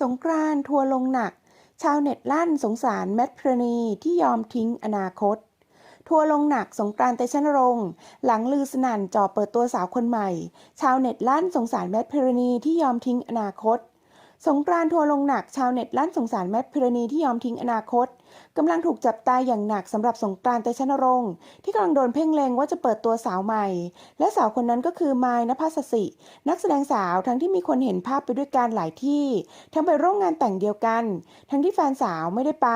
สงกรานทัวลงหนัก ชาวเน็ตลั่นสงสารแมทพรณีที่ยอมทิ้งอนาคต ทัวลงหนักสงกรานต์เตชนรงค์หลังลือสนั่นจ่อเปิดตัวสาวคนใหม่ ชาวเน็ตลั่นสงสารแมทพรณีที่ยอมทิ้งอนาคต สงกรานทัวลงหนักชาวเน็ตลั่นสงสารแมทพรณีที่ยอมทิ้งอนาคตกำลังถูกจับตาอย่างหนักสำหรับสงกรานต์เตชนรงค์ที่กำลังโดนเพ่งเล็งว่าจะเปิดตัวสาวใหม่ และสาวคนนั้นก็คือมายนภัสสิ นักแสดงสาวทั้งที่มีคนเห็นภาพไปด้วยกันหลายที่ ทั้งไปร่วมงานแต่งเดียวกัน ทั้งที่แฟนสาวไม่ได้ไป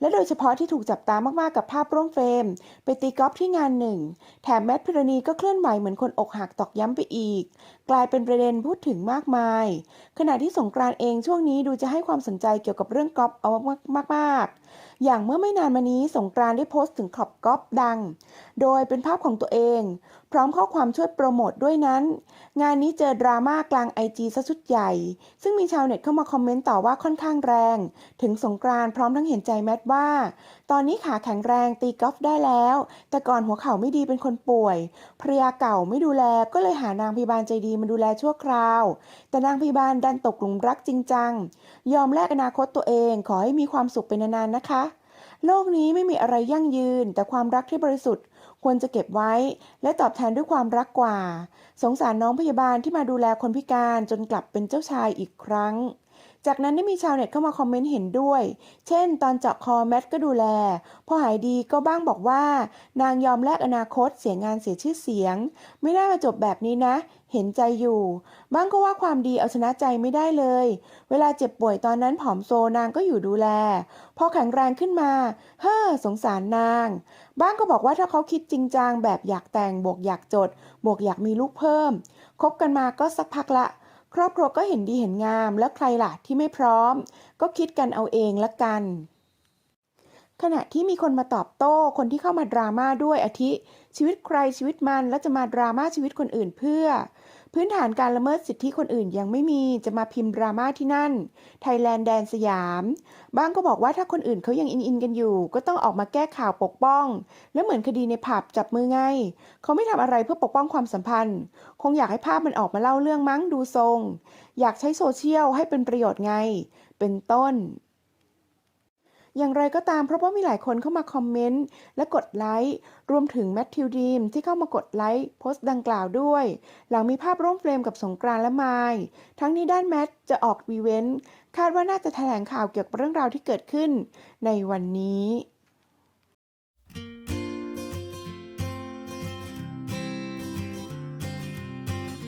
และโดยเฉพาะที่ถูกจับตามากๆกับภาพร่วมเฟรม ไปตีกอล์ฟที่งานหนึ่ง แถมแมทพิรณีก็เคลื่อนไหวเหมือนคนอกหักตอกย้ำไปอีก กลายเป็นประเด็นพูดถึงมากมาย ขณะที่สงกรานเองช่วงนี้ดูจะให้ความสนใจเกี่ยวกับเรื่องกอล์ฟเอามากๆ อย่างเมื่อไม่นานมานี้สงกรานได้โพสต์ถึงคลับกอล์ฟดัง โดยเป็นภาพของตัวเอง พร้อมข้อความช่วยโปรโมทด้วยนั้น งานนี้เจอดราม่ากลางไอจีซะชุดใหญ่ ซึ่งมีชาวเน็ตเข้ามาคอมเมนต์ต่อว่าค่อนข้างแรง ถึงสงกรานต์พร้อมทั้งเห็นใจแมทว่า ตอนนี้ขาแข็งแรงตีกอล์ฟได้แล้ว แต่ก่อนหัวเข่าไม่ดีเป็นคนป่วยภรรยาเก่าไม่ดูแลก็เลยหานางพยาบาลใจดีมาดูแลชั่วคราว แต่นางพยาบาลดันตกหลุมรักจริงจัง ยอมแลกอนาคตตัวเองขอให้มีความสุขเป็นนานๆนะคะ โลกนี้ไม่มีอะไรยั่งยืน แต่ความรักที่บริสุทธิ์ ควรจะเก็บไว้ และตอบแทนด้วยความรักกว่า สงสารน้องพยาบาลที่มาดูแลคนพิการจนกลับเป็นเจ้าชายอีกครั้ง จากนั้นได้มีชาวเน็ตเข้ามาคอมเมนต์เห็นด้วย เช่น ตอนเจาะคอแมทก็ดูแล พอหายดีก็บ้างบอกว่า นางยอมแลกอนาคตเสียงานเสียชื่อเสียง ไม่น่ามาจบแบบนี้นะ เห็นใจอยู่ บ้างก็ว่าความดีเอาชนะใจไม่ได้เลย เวลาเจ็บป่วยตอนนั้นผอมโซนางก็อยู่ดูแล พอแข็งแรงขึ้นมา เฮ้อสงสารนาง บ้างก็บอกว่าถ้าเขาคิดจริงจังแบบอยากแต่งบวกอยากจด บวกอยากมีลูกเพิ่ม คบกันมาก็สักพักละ ครอบครัวก็เห็นดีเห็นงาม แล้วใครล่ะที่ไม่พร้อม ก็คิดกันเอาเองละกัน ขณะที่มีคนมาตอบโต้ คนที่เข้ามาดราม่าด้วยอาทิ ชีวิตใครชีวิตมันแล้วจะมาดราม่าชีวิตคนอื่นเพื่อ พื้นฐานการละเมิดสิทธิคนอื่นยังไม่มีจะมาพิมพ์ดราม่าที่นั่น ไทยแลนด์แดนสยาม บ้างก็บอกว่าถ้าคนอื่นเขายังอินอินกันอยู่ ก็ต้องออกมาแก้ข่าวปกป้อง แล้วเหมือนคดีในผับจับมือไงเขาไม่ทำอะไรเพื่อปกป้องความสัมพันธ์ คงอยากให้ภาพมันออกมาเล่าเรื่องมั้งดูทรง อยากใช้โซเชียลให้เป็นประโยชน์ไง เป็นต้น อย่างไรก็ตามเพราะว่ามีหลายคนเข้ามาคอมเมนต์และกดไลค์รวมถึงแมทธิวดีมที่เข้ามากดไลค์โพสต์ดังกล่าวด้วย หลังมีภาพร่วมเฟรมกับสงกรานต์และไมล์ทั้งนี้ด้านแมทจะออกวีเวนต์คาดว่าน่าจะแถลงข่าวเกี่ยวกับเรื่องราวที่เกิดขึ้นในวันนี้